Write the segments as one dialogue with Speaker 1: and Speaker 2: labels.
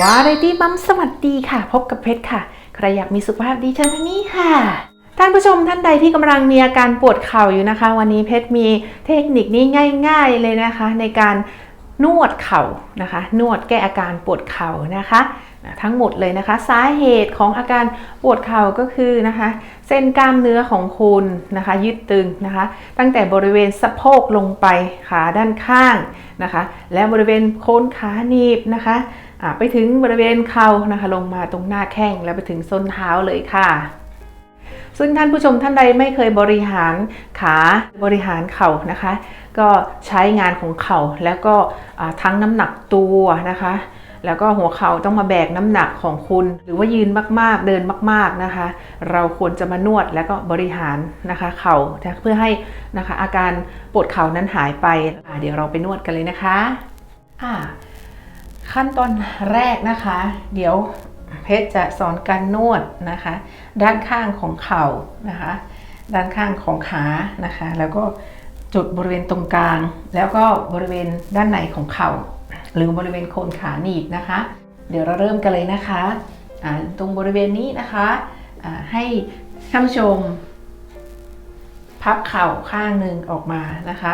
Speaker 1: วาไรตี้มัมสวัสดีค่ะ พบกับเพชรค่ะ ใครอยากมีสุขภาพดีเชิญทางนี้ค่ะ ท่านผู้ชมท่านใดที่กำลังมีอาการปวดเข่าอยู่นะคะ วันนี้เพชรมีเทคนิคนี้ง่าย ๆเลยนะคะ ในการนวดเข่านะคะ นวดแก้อาการปวดเข่านะคะ ทั้งหมดเลยนะคะ สาเหตุของอาการปวดเข่าก็คือนะคะ เส้นกล้ามเนื้อของคุณนะคะ ยืดตึงนะคะ ตั้งแต่บริเวณสะโพกลงไปขาด้านข้างนะคะ และบริเวณโคนขาหนีบนะคะ ไปถึงบริเวณเข่านะคะ ลงมาตรงหน้าแข้งแล้วไปถึงส้นเท้าเลยค่ะ ซึ่งท่านผู้ชมท่านใดไม่เคยบริหารขาบริหารเข่านะคะ ก็ใช้งานของเข่าแล้วก็ทั้งน้ำหนักตัวนะคะ แล้วก็หัวเข่าต้องมาแบกน้ำหนักของคุณ หรือว่ายืนมากๆเดินมากๆนะคะ เราควรจะมานวดแล้วก็บริหารนะคะ เข่าเพื่อให้นะคะอาการปวดเข่านั้นหายไปเดี๋ยวเราไปนวดกันเลยนะคะอ่า ขั้นตอนแรกนะคะ เดี๋ยวเพชรจะสอนการนวดนะคะ ด้านข้างของเข่านะคะ ด้านข้างของขานะคะ แล้วก็จุดบริเวณตรงกลาง แล้วก็บริเวณด้านในของเข่า หรือบริเวณโคนขาหนีบนะคะ เดี๋ยวเราเริ่มกันเลยนะคะตรงบริเวณนี้นะคะให้ท่านผู้ชม พับเข่าข้างหนึ่งออกมานะคะ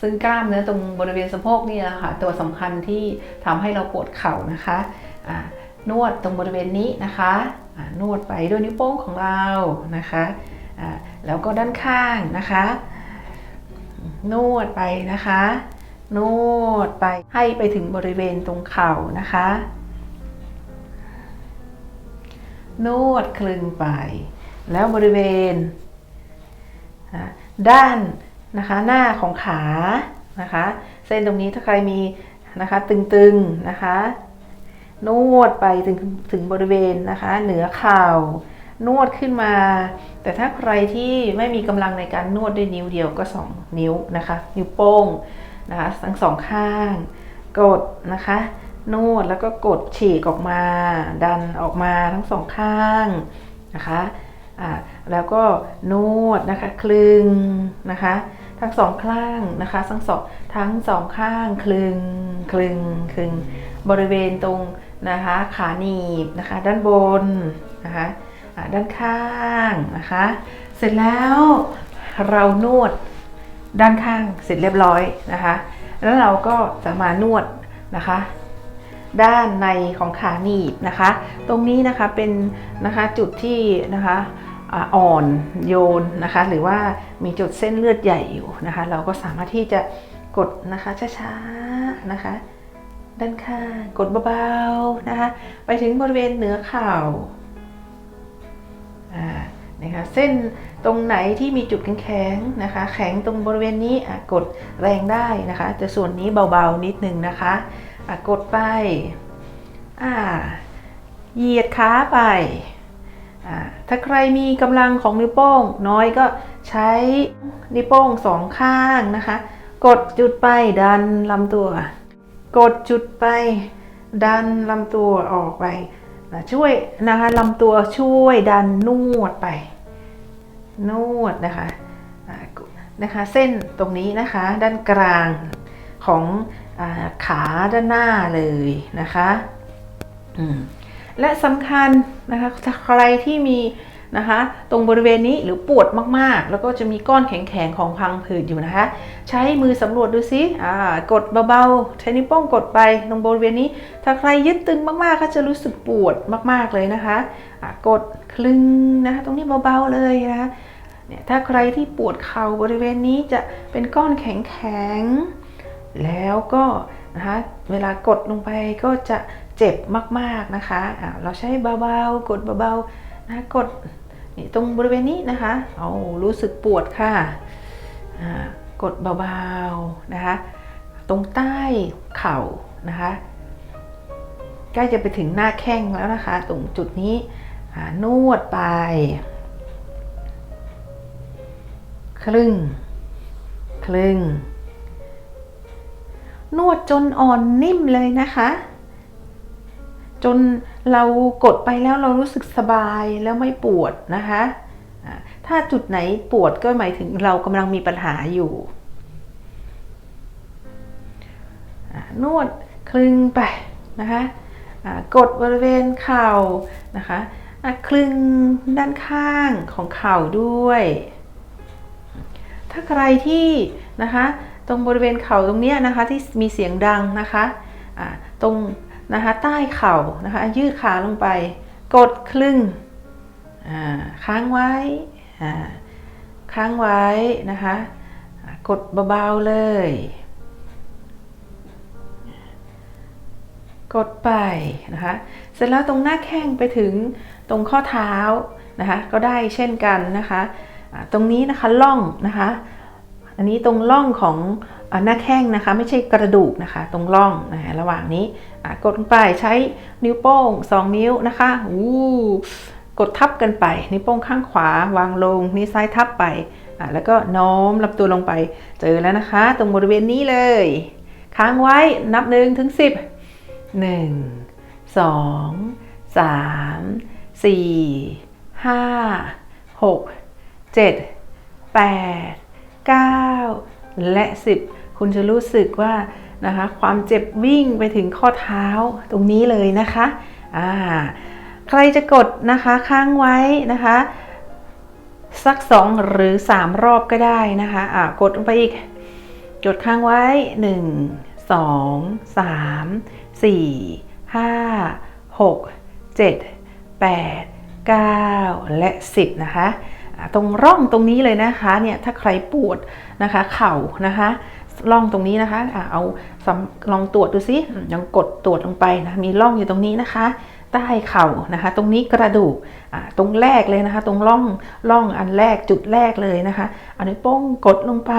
Speaker 1: ซึ่งกล้ามเนื้อตรงบริเวณสะโพกนี่แหละค่ะตัวสำคัญที่ทำให้เราปวดเข่านะคะนวดตรงบริเวณนี้นะคะนวดไปด้วยนิ้วโป้งของเรานะคะแล้วก็ด้านข้างนะคะ นวดไปนะคะ นวดไปให้ไปถึงบริเวณตรงเข่านะคะ นวดคลึงไป แล้วบริเวณด้าน นะคะ หน้าของขานะคะ เส้นตรงนี้ถ้าใครมีนะคะตึงๆนะคะ นวดไปถึงถึงบริเวณนะคะ เหนือเข่านวดขึ้นมา แต่ถ้าใครที่ไม่มีกำลังในการนวดด้วยนิ้วเดียวก็ 2 นิ้วนะคะ นิ้วโป้งนะคะทั้งสองข้าง กดนะคะ นวดแล้วก็กดฉีกออกมา ดันออกมาทั้งสองข้างนะคะอ่า แล้วก็นวดนะคะคลึงนะคะ ทั้งสองข้างนะคะทั้งสองทั้งสองข้างคลึงคลึงคลึงบริเวณตรงนะคะขาหนีบนะคะ ด้านบนนะคะด้านข้างนะคะ เสร็จแล้วเรานวดด้านข้างเสร็จเรียบร้อยนะคะ แล้วเราก็จะมานวดนะคะ ด้านในของขาหนีบนะคะ ตรงนี้นะคะเป็นนะคะจุดที่นะคะ อ่อนโยนนะคะ หรือว่ามีจุดเส้นเลือดใหญ่อยู่นะคะ เราก็สามารถที่จะกดนะคะช้าๆนะคะ ด้านข้างกดเบาๆนะคะ ไปถึงบริเวณเหนือเข่าอ่านะคะเส้นตรงไหนที่มีจุดแข็งๆนะคะ แข็งตรงบริเวณนี้อะกดแรงได้นะคะ แต่ส่วนนี้เบาๆนิดนึงนะคะอะกดไปอ่าเหยียดขาไป ถ้าใครมีกำลังของนิ้วโป้งน้อยก็ใช้นิ้วโป้งสองข้างนะคะ กดจุดไปดันลำตัว กดจุดไปดันลำตัวออกไปนะช่วยนะคะลำตัวช่วยดันนวดไป นวดนะคะนะคะเส้นตรงนี้นะคะด้านกลางของอขาด้านหน้าเลยนะคะ อืม และสำคัญนะคะถ้าใครที่มีนะคะตรงบริเวณนี้หรือปวดมากๆ แล้วก็จะมีก้อนแข็งๆของพังผืดอยู่นะคะ ใช้มือสำรวจดูซิอ่ากดเบาๆใช้นิ้วโป้งกดไปตรงบริเวณนี้ ถ้าใครยึดตึงมากๆก็จะรู้สึกปวดมากๆเลยนะคะอ่ากดคลึงนะคะตรงนี้เบาๆเลยนะคะเนี่ยถ้าใครที่ปวดเข่าบริเวณนี้จะเป็นก้อนแข็งๆแล้วก็นะคะเวลากดลงไปก็จะ เจ็บมากๆนะคะอ่าเราใช้เบาๆ กดเบาๆนะกดนี่ตรงบริเวณนี้นะคะ เอารู้สึกปวดค่ะ กดเบาๆนะคะ ตรงใต้เข่านะคะ ใกล้จะไปถึงหน้าแข้งแล้วนะคะ ตรงจุดนี้นวดไป ครึ่ง ครึ่ง นวดจนอ่อนนิ่มเลยนะคะ จนเรากดไปแล้วเรารู้สึกสบายแล้วไม่ปวดนะคะ ถ้าจุดไหนปวดก็หมายถึงเรากำลังมีปัญหาอยู่ นวดคลึงไปนะคะกดบริเวณเข่านะคะะคลึงด้านข้างของเข่าด้วย ถ้าใครที่นะคะตรงบริเวณเข่าตรงนี้นะคะที่มีเสียงดังนะคะอ่าตรง นะคะใต้เข่านะคะยืดขาลงไป กดคลึงอ่าค้างไว้ค้างไว้นะคะกดเบาๆเลย กดไปนะคะเสร็จแล้วตรงหน้าแข้งไปถึงตรงข้อเท้านะคะก็ได้เช่นกันนะคะตรงนี้นะคะล่องนะคะอันนี้ตรงล่องของ หน้าแข้งนะคะไม่ใช่กระดูกนะคะตรงล่องนะระหว่างนี้กดลงไปใช้นิ้วโป้ง 2 นิ้วนะคะอู้กดทับกันไป นิ้วโป้งข้างขวาวางลง นิ้วซ้ายทับไปอ่าแล้วก็โน้มลำตัวลงไปเจอแล้วนะคะ ตรงบริเวณนี้เลย ค้างไว้นับหนึ่งถึงสิบหนึ่งสองสามสี่ห้าหกเจ็ดแปดเก้า และสิบคุณจะรู้สึกว่านะคะความเจ็บวิ่งไปถึงข้อเท้าตรงนี้เลยนะคะอ่าใครจะกดนะคะค้างไว้นะคะสักสองหรือสามรอบก็ได้นะคะอ่ากดลงไปอีกกดค้างไว้ 1 2 3 4 5 6 7 8 9 และ 10 นะคะ ตรงร่องตรงนี้เลยนะคะเนี่ยถ้าใครปวดนะคะเข่านะคะร่องตรงนี้นะคะเอาลองตรวจดูซิอืมลองกดตรวจลงไปนะมีร่องอยู่ตรงนี้นะคะใต้เข่านะคะ ตรงนี้กระดูกตรงแรกเลยนะคะ ตรงร่องร่องอันแรกจุดแรกเลยนะคะ เอานิ้วโป้งกดลงไป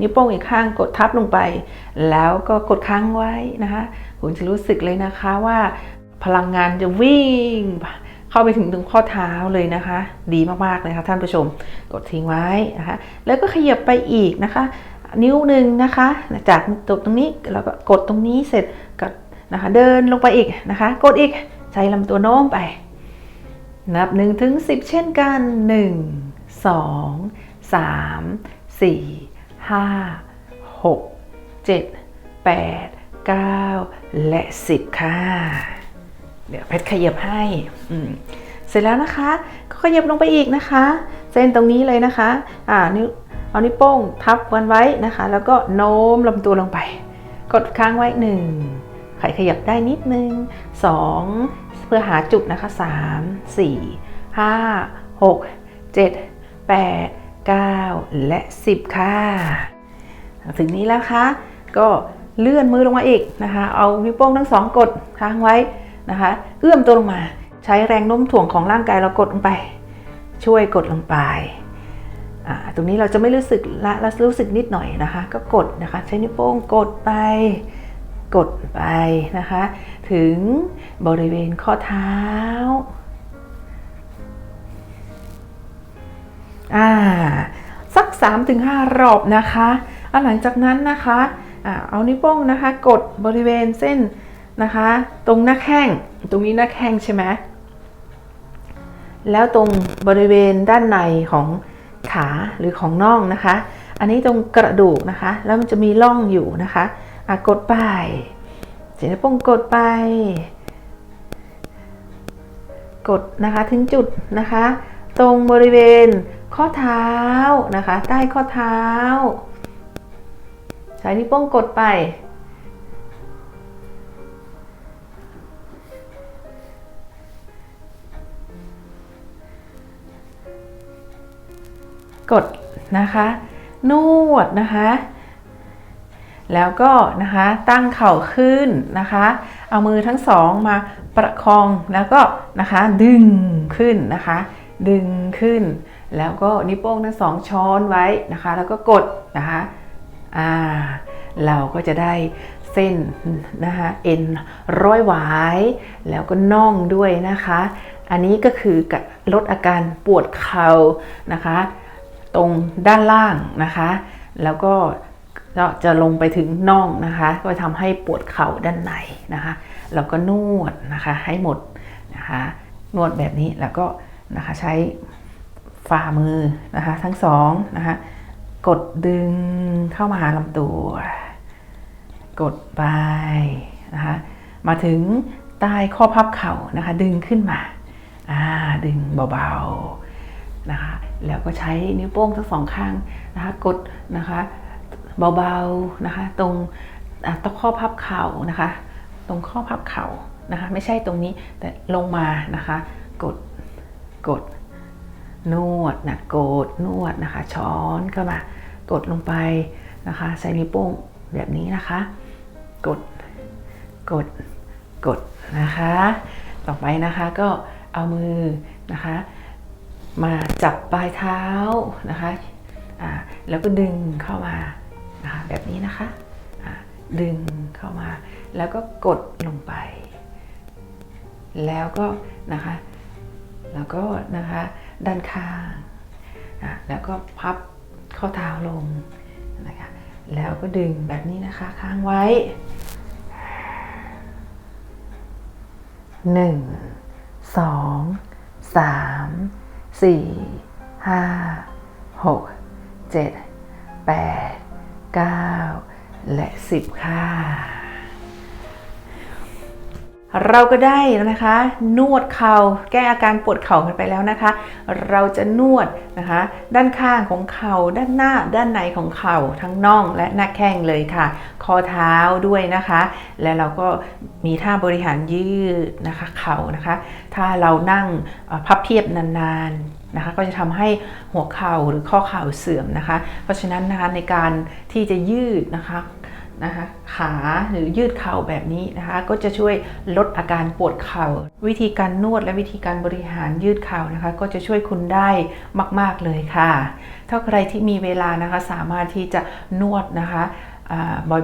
Speaker 1: นิ้วโป้งอีกข้างกดทับลงไป แล้วก็กดค้างไว้นะคะ คุณจะรู้สึกเลยนะคะว่าพลังงานจะวิ่ง เข้าไปถึงตรงข้อเท้าเลยนะคะ ดีมากๆเลยค่ะท่านผู้ชม กดทิ้งไว้นะคะ แล้วก็ขยับไปอีกนะคะ นิ้วหนึ่งนะคะ จากตตรงนี้แล้วก็กดตรงนี้เสร็จก็นะคะ เดินลงไปอีกนะคะ กดอีกใช้ลำตัวโน้มไป นับ1ถึง10เช่นกัน 1 2 3 4 5 6 7 8 9 และ 10 ค่ะ เดี๋ยวเพชรขยับให้เสร็จแล้วนะคะ ก็ขยับลงไปอีกนะคะ เส้นตรงนี้เลยนะคะอ่านิ้วเอานิ้วโป้งทับกันไว้นะคะ แล้วก็โน้มลำตัวลงไป กดค้างไว้หนึ่งใครขยับได้นิดนึงสองเพื่อหาจุดนะคะสามสี่ห้าหกเจ็ดแปดเก้าและสิบค่ะถึงนี้แล้วคะก็เลื่อนมือลงมาอีกนะคะ เอานิ้วโป้งทั้งสองกดค้างไว้ นะคะ เอื้อมตัวลงมา ใช้แรงโน้มถ่วงของร่างกายเรากดลงไป ช่วยกดลงไป ตรงนี้เราจะไม่รู้สึกละเรารู้สึกนิดหน่อยนะคะ ก็กดนะคะ ใช้นิ้วโป้งกดไป กดไปนะคะ ถึงบริเวณข้อเท้าอ่าสัก 3-5 รอบนะคะอะหลังจากนั้นนะคะอ่าเอานิ้วโป้งนะคะ กดบริเวณเส้น นะคะ ตรงหน้าแข้งตรงนี้หน้าแข้งใช่ไหมแล้วตรงบริเวณด้านในของขาหรือของน่องนะคะ อันนี้ตรงกระดูกนะคะ แล้วมันจะมีร่องอยู่นะคะอะกดไปเสียนิ้วโป้งกดไป กดนะคะถึงจุดนะคะ ตรงบริเวณข้อเท้านะคะ ใต้ข้อเท้า ใช้นิ้วโป้งกดไป กดนะคะ นวดนะคะ แล้วก็นะคะตั้งเข่าขึ้นนะคะ เอามือทั้งสองมาประคองแล้วก็นะคะดึงขึ้นนะคะ ดึงขึ้น แล้วก็นิ้วโป้งทั้งสองช้อนไว้นะคะ แล้วก็กดนะคะอ่าเราก็จะได้เส้นนะคะเอ็นร้อยหวาย แล้วก็น่องด้วยนะคะ อันนี้ก็คือลดอาการปวดเข่านะคะ ตรงด้านล่างนะคะ แล้วก็จะลงไปถึงน่องนะคะ ก็ทำให้ปวดเข่าด้านในนะคะ แล้วก็นวดนะคะให้หมดนะคะ นวดแบบนี้แล้วก็นะคะใช้ฝ่ามือนะคะทั้งสองนะคะกดดึงเข้ามาหาลำตัว กดไปนะคะมาถึงใต้ข้อพับเข่านะคะ ดึงขึ้นมาอ่าดึงเบาๆ นะคะ แล้วก็ใช้นิ้วโป้งทั้งสองข้างนะคะกดนะคะเบาๆนะคะ ตรงอ่าตรงข้อพับเข่านะคะ ตรงข้อพับเข่านะคะ ไม่ใช่ตรงนี้แต่ลงมานะคะ กดกดนวดนะกดนวดนะคะ ช้อนเข้ามากดลงไปนะคะ ใช้นิ้วโป้งแบบนี้นะคะ กดกดกดนะคะ ต่อไปนะคะก็เอามือนะคะ มาจับปลายเท้านะคะแล้วก็ดึงเข้ามานะคะแบบนี้นะคะดึงเข้ามา แล้วก็กดลงไป แล้วก็นะคะ แล้วก็นะคะด้านข้างแล้วก็พับข้อเท้าลงนะคะแล้วก็ดึงแบบนี้นะคะค้างไว้หนึ่งสองสาม สี่ห้าหกเจ็ดแปดเก้าและสิบค่ะ เราก็ได้นะคะ นวดเข่าแก้อาการปวดเข่ากันไปแล้วนะคะ เราจะนวดนะคะ ด้านข้างของเข่าด้านหน้าด้านในของเข่าทั้งน่องและหน้าแข้งเลยค่ะคอเท้าด้วยนะคะ และเราก็มีท่าบริหารยืดนะคะเข่านะคะ ถ้าเรานั่งพับเพียบนานๆนะคะ ก็จะทำให้หัวเข่าหรือข้อเข่าเสื่อมนะคะ เพราะฉะนั้นนะคะในการที่จะยืดนะคะ นะคะขาหรือยืดเข่าแบบนี้นะคะก็จะช่วยลดอาการปวดเข่า วิธีการนวดและวิธีการบริหารยืดเข่านะคะ ก็จะช่วยคุณได้มาก ๆเลยค่ะ ถ้าใครที่มีเวลานะคะสามารถที่จะนวดนะคะ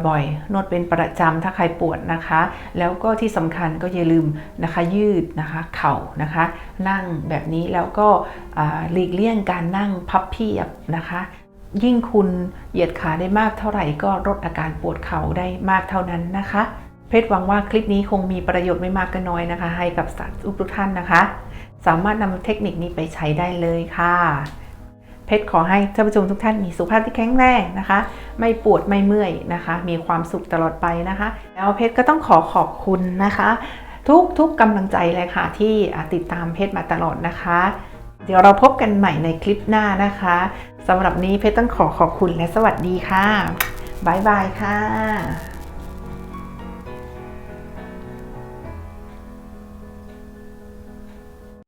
Speaker 1: บ่อยๆ นวดเป็นประจำถ้าใครปวดนะคะ แล้วก็ที่สำคัญก็อย่าลืมนะคะยืดนะคะเข่านะคะ นั่งแบบนี้แล้วก็หลีกเลี่ยงการนั่งพับเพียบนะคะ ยิ่งคุณเหยียดขาได้มากเท่าไหร่ก็ลดอาการปวดเข่าได้มากเท่านั้นนะคะ เพชรหวังว่าคลิปนี้คงมีประโยชน์ไม่มากก็น้อยนะคะ ให้กับสัตว์ทุกท่านนะคะ สามารถนำเทคนิคนี้ไปใช้ได้เลยค่ะ เพชรขอให้ท่านผู้ชมทุกท่านมีสุขภาพที่แข็งแรงนะคะ ไม่ปวดไม่เมื่อยนะคะ มีความสุขตลอดไปนะคะ แล้วเพชรก็ต้องขอขอบคุณนะคะ ทุกทุกกำลังใจเลยค่ะที่ติดตามเพชรมาตลอดนะคะ เดี๋ยวเราพบกันใหม่ในคลิปหน้านะคะสำหรับนี้เพชรต้องขอขอบคุณและสวัสดีค่ะ บ๊ายบายค่ะ